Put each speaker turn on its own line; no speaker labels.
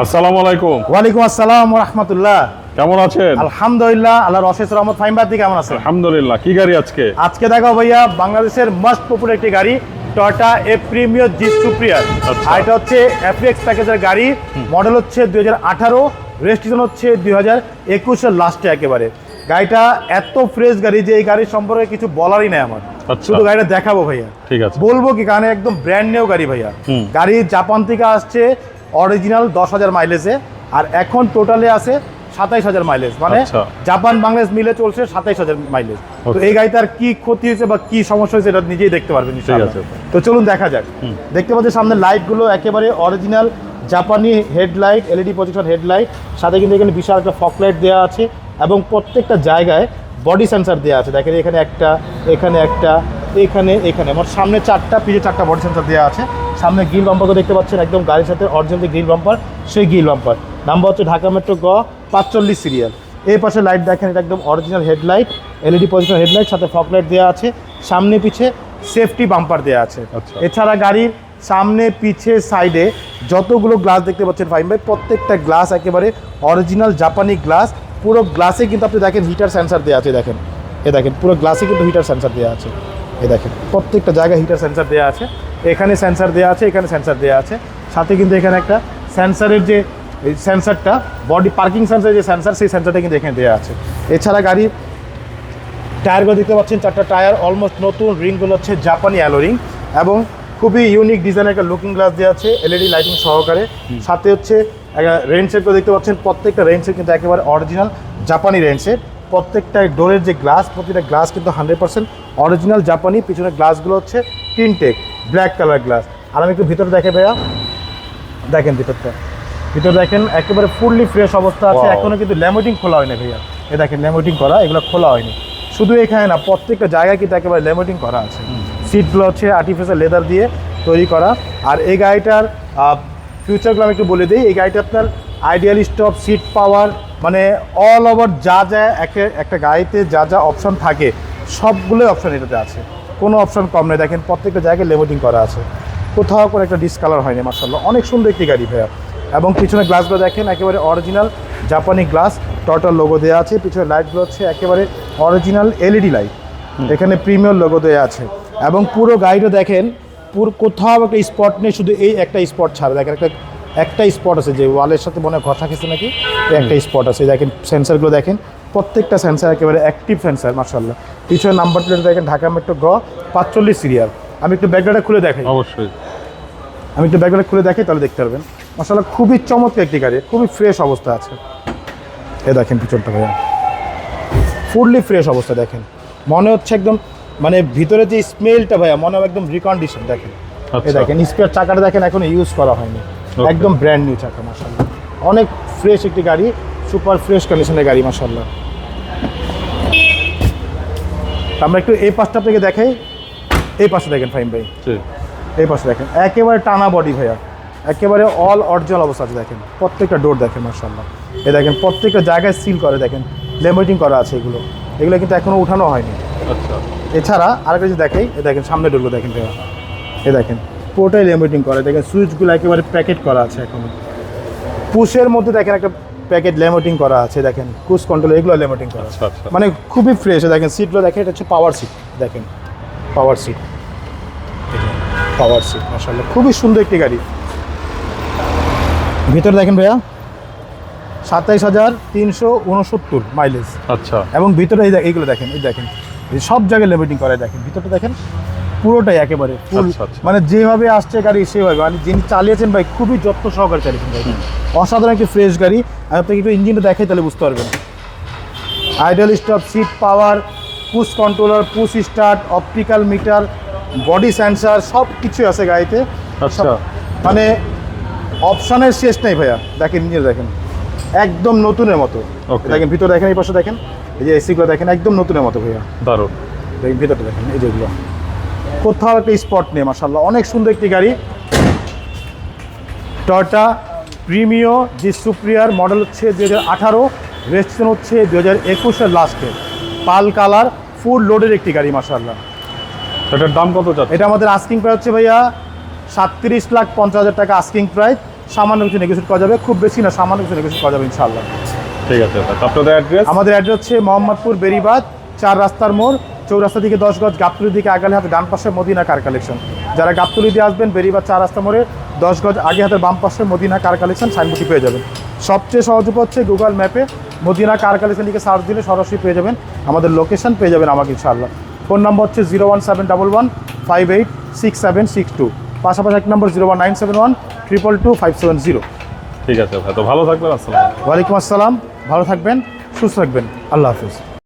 আসসালামু আলাইকুম।
ওয়ালাইকুম আসসালাম রহমতুল্লাহ।
কেমন আছেন?
আলহামদুলিল্লাহ আল্লাহর অশেষ রহমত। ফাইমবাদ থেকে কেমন আছেন?
আলহামদুলিল্লাহ কি গাড়ি আজকে?
আজকে দেখো ভাইয়া বাংলাদেশের মোস্ট পপুলার একটি গাড়ি টয়টা এ প্রিমিয়ার জি সুপ্রিয়ার। আর এটা হচ্ছে এফএক্স প্যাকেজের গাড়ি। মডেল হচ্ছে দুই হাজার আঠারো রেজিস্ট্রেশন হচ্ছে দুই হাজার একুশের লাস্টে একেবারে। গাড়িটা এত ফ্রেশ গাড়ি যে এই গাড়ির সম্পর্কে কিছু বলারই নেই আমার।
আচ্ছা।
শুধু গাড়িটা দেখাবো ভাইয়া।
ঠিক আছে।
বলব কি কারণ একদম ব্র্যান্ড নিউ গাড়ি ভাইয়া। গাড়ি জাপান থেকে আসছে অরিজিনাল দশ হাজার মাইলেজে আর এখন টোটালে আছে সাতাইশ হাজার মাইলেজ। মানে
আচ্ছা।
জাপান বাংলাদেশ মিলে চলছে সাতাইশ হাজার মাইলেজ। তো এই গাড়িতে আর কি ক্ষতি হয়েছে বা কি সমস্যা হয়েছে এটা নিজেই দেখতে পারবেন। তো চলুন দেখা যাক। দেখতে পাচ্ছি সামনে লাইটগুলো একেবারে অরিজিনাল জাপানি হেডলাইট এলইডি প্রজেকশন হেডলাইট সাথে কিন্তু এখানে বিশাল একটা ফক লাইট দেওয়া আছে এবং প্রত্যেকটা জায়গায় বডি সেন্সার দেওয়া আছে। দেখেন এখানে একটা এখানে একটা এখানে এখানে। আমার সামনে চারটা পিছে চারটা বডি সেন্সার দেওয়া আছে। সামনে গ্রিল বাম্পারকে দেখতে পাচ্ছেন একদম গাড়ির সাথে অরিজিনাল গ্রিল বাম্পার সেই গ্রিল বাম্পার। নাম্বার হচ্ছে ঢাকা মেট্রো গ পাঁচচল্লিশ সিরিয়াল এই পাশে লাইট দেখেন এটা একদম original headlight LED position headlight সাথে ফক লাইট দেওয়া আছে। সামনে পিছে সেফটি বাম্পার দেওয়া আছে।
আচ্ছা।
এছাড়া গাড়ির সামনে পিছে সাইডে যতগুলো গ্লাস দেখতে পাচ্ছেন ফাইন ভাই প্রত্যেকটা গ্লাস একেবারে অরিজিনাল জাপানি গ্লাস পুরো গ্লাসে কিন্তু আপনি দেখেন হিটার সেন্সার দেওয়া আছে দেখেন। এ দেখেন পুরো গ্লাসে কিন্তু হিটার সেন্সার দেওয়া আছে। এ দেখেন প্রত্যেকটা জায়গায় হিটার সেন্সার দেওয়া আছে। এখানে সেন্সার দেওয়া আছে এখানে সেন্সার দেওয়া আছে। সাথে কিন্তু এখানে একটা সেন্সারের যে এই সেন্সারটা বডি পার্কিং সেন্সার যে সেন্সার সেই সেন্সারটা কিন্তু এখানে দেওয়া আছে। এছাড়া গাড়ির টায়ারগুলো দেখতে পাচ্ছেন চারটা টায়ার অলমোস্ট নতুন রিংগুলো হচ্ছে জাপানি অ্যালো রিং এবং খুবই ইউনিক ডিজাইনের একটা লুকিং গ্লাস দেওয়া আছে এলইডি লাইটিং সহকারে। সাথে হচ্ছে রেন সেটগুলো দেখতে পাচ্ছেন প্রত্যেকটা রেন সেট কিন্তু একেবারে অরিজিনাল জাপানি রেন সেট প্রত্যেকটা ডোরের যে গ্লাস প্রতিটা গ্লাস কিন্তু হান্ড্রেড পার্সেন্ট অরিজিনাল জাপানি পিছনের গ্লাসগুলো হচ্ছে টিনটেক ব্ল্যাক কালার গ্লাস আর আমি একটু ভিতরে দেখে ভাইয়া। দেখেন ভিতরটা। ভিতরে দেখেন একেবারে ফুললি ফ্রেশ অবস্থা আছে। এখনও কিন্তু ল্যামোটিং খোলা হয়নি ভাইয়া। এ দেখেন ল্যামোটিং করা এগুলো খোলা হয়নি। শুধু এখানে না প্রত্যেকটা জায়গায় কিন্তু একেবারে ল্যামোটিং করা আছে। সিটগুলো হচ্ছে আর্টিফিশিয়াল লেদার দিয়ে তৈরি করা। আর এই গাড়িটার ফিউচারগুলো আমি একটু বলে দিই। এই গাড়িটা আপনার আইডিয়াল স্টপ সিট পাওয়ার মানে অল ওভার যা যা একে- একটা গাড়িতে যা যা অপশন থাকে সবগুলোই অপশন এটাতে আছে। কোনো অপশন কম নেই। দেখেন প্রত্যেকটা জায়গায় লেমোটিং করা আছে। কোথাও করে একটা ডিসকালার হয়নি মার্শাল্লাহ অনেক সুন্দর একটি গাড়ি ভাইয়া। এবং পিছনে গ্লাসগুলো দেখেন একেবারে অরিজিনাল জাপানি গ্লাস টটার লোগো দেওয়া আছে। পিছনে লাইটগুলো হচ্ছে একেবারে অরিজিনাল এলইডি লাইট এখানে প্রিমিয়ার লোগো দেওয়া আছে। এবং পুরো গাড়িটা দেখেন পুরো কোথাও একটা স্পট নেই শুধু এই একটা স্পট ছাড়া। দেখেন একটা একটা স্পট আছে যে ওয়ালের সাথে মনে হয় ঘষা খেছে নাকি? একটা স্পট আছে দেখেন সেন্সারগুলো দেখেন প্রত্যেকটা সেন্সার একেবারে অ্যাক্টিভ সেন্সার মার্শাল্লাহ পিছনে নাম্বার প্লেট দেখেন ঢাকা মেট্রো গ পাঁচচল্লিশ সিরিয়াল আমি একটু ব্যাগটা খুলে দেখাই।
অবশ্যই।
আমি একটু ব্যাগটা খুলে দেখাই তাহলে দেখতে পারবেন। মার্শাল্লাহ খুবই চমৎকার একটি গাড়ি খুবই ফ্রেশ অবস্থা আছে। এ দেখেন পিছনটা ভাইয়া। ফুললি ফ্রেশ অবস্থা দেখেন। মনে হচ্ছে একদম মানে ভিতরে যে স্মেলটা ভাইয়া মনে হয় একদম রিকন্ডিশন দেখেন। এ
আচ্ছা।
দেখেন স্পেয়ার চাকাটা দেখেন এখনও ইউজ করা হয়নি. একদম ব্র্যান্ড নিউ চাকা মাসাল্লাহ অনেক ফ্রেশ একটি গাড়ি সুপার ফ্রেশ কন্ডিশনের গাড়ি মাসাল্লাহ আমরা একটু এই পাশটা থেকে দেখাই। এই পাশে দেখেন ফাইম ভাই। এই পাশে দেখেন। একেবারে টানা বডি ভাইয়া। একেবারে অল অরিজিনাল অবস্থা আছে দেখেন। প্রত্যেকটা ডোর দেখেন মার্শাল্লাহ এ দেখেন প্রত্যেকটা জায়গায় সিল করে দেখেন। লেমিটিং করা আছে এগুলো। এগুলো কিন্তু এখনও উঠানো হয়নি।
আচ্ছা।
এছাড়া আরেকটা যদি দেখাই এ দেখেন সামনে ডোরগুলো দেখেন ভাইয়া। এ দেখেন। পুরোটাই লেমিটিং করে। দেখেন সুইচগুলো একেবারে প্যাকেট করা আছে এখন। পুশের মধ্যে দেখেন একটা প্যাকেট লেমিটিং করা আছে দেখেন। কুশ কন্ট্রোল এগুলো লেমিটিং করা আছে।
আচ্ছা আচ্ছা।
মানে খুবই ফ্রেশ দেখেন সিটগুলো দেখেন এটা হচ্ছে পাওয়ার সিট দেখেন। পাওয়ার সিট পাওয়ার সিট মাসাল্লাহ খুবই সুন্দর একটি গাড়ি। ভিতরে দেখেন ভাইয়া সাতাইশ হাজার তিনশো উনসত্তর মাইলেজ
আচ্ছা।
এবং ভিতরে এইগুলো দেখেন এই দেখেন সব জায়গায় লেমিটিং করে দেখেন। ভিতরটা দেখেন পুরোটাই একেবারে ফুল
আচ্ছা, আচ্ছা।
মানে যেভাবে আসছে গাড়ি সেভাবে। মানে যিনি চালিয়েছেন ভাই খুবই যত্ন সহকারে চালিয়েছেন ভাই অসাধারণ একটি ফ্রেশ গাড়ি। আমি আপনাকে একটু ইঞ্জিনটা দেখাই তাহলে বুঝতে পারবেন। Idle stop seat power push controller push start optical meter body sensor সব কিছু আছে গাড়িতে।
আচ্ছা।
মানে অপশানের শেষ নেই ভাইয়া। দেখেন নিজে দেখেন। একদম নতুনের মতো. দেখেন ভিতরে দেখেন এই পাশে দেখেন। এই যে এসিগুলো দেখেন একদম নতুনের মতো ভাইয়া।
দারুণ।
দেখেন ভিতরটা দেখেন এই যেগুলো কোথাও একটা স্পট নেই মাসাল্লাহ অনেক সুন্দর একটি গাড়ি। Toyota Premio G superior model হচ্ছে দু হাজার আঠারো রেজিস্ট্রেশন হচ্ছে দু হাজার একুশের লাস্টে পাল কালার ফুল লোডের একটি গাড়ি মাসাল্লাহ
এটার দাম কত
এটা আমাদের আস্কিং প্রাইস হচ্ছে ভাইয়া সাতত্রিশ লাখ পঞ্চাশ হাজার টাকা আস্কিং প্রাইস সামান্য কিছু নেগোসিয়েট করা যাবে খুব বেশি না সামান্য কিছু নেগোসিয়েট করা যাবে ইনশাআল্লাহ।
ঠিক আছে আপনাদের অ্যাড্রেস
আমাদের অ্যাড্রেস হচ্ছে মোহাম্মদপুর বেরিবাদ চার রাস্তার মোড় চৌরাস্তা দিকে দশ গজ গাবতলির দিকে আগালে হাতে ডান পাশে মদিনা কার কালেকশন। যারা গাবতলি দিয়ে আসবেন বেরিবাদ চার রাস্তা মোড়ে দশ গজ আগে হাতে বাম পাশে মদিনা কার কালেকশন সাইনবোর্ডটি পেয়ে যাবেন। সবচেয়ে সহজ উপায় হচ্ছে গুগল ম্যাপে মদিনা কার কালেকশন লিখে সার্চ দিলে সরাসরি পেয়ে যাবেন। আমাদের লোকেশন পেয়ে যাবেন আমাকে ইনশাআল্লাহ। ফোন নম্বর হচ্ছে zero one seven double one five eight six seven six two পাশাপাশি এক number zero one nine seven one triple two five seven zero
ঠিক আছে তো ভালো থাকবেন আসসালাম
ওয়ালাইকুম আসসালাম ভালো থাকবেন সুস্থ থাকবেন। আল্লাহ হাফিজ।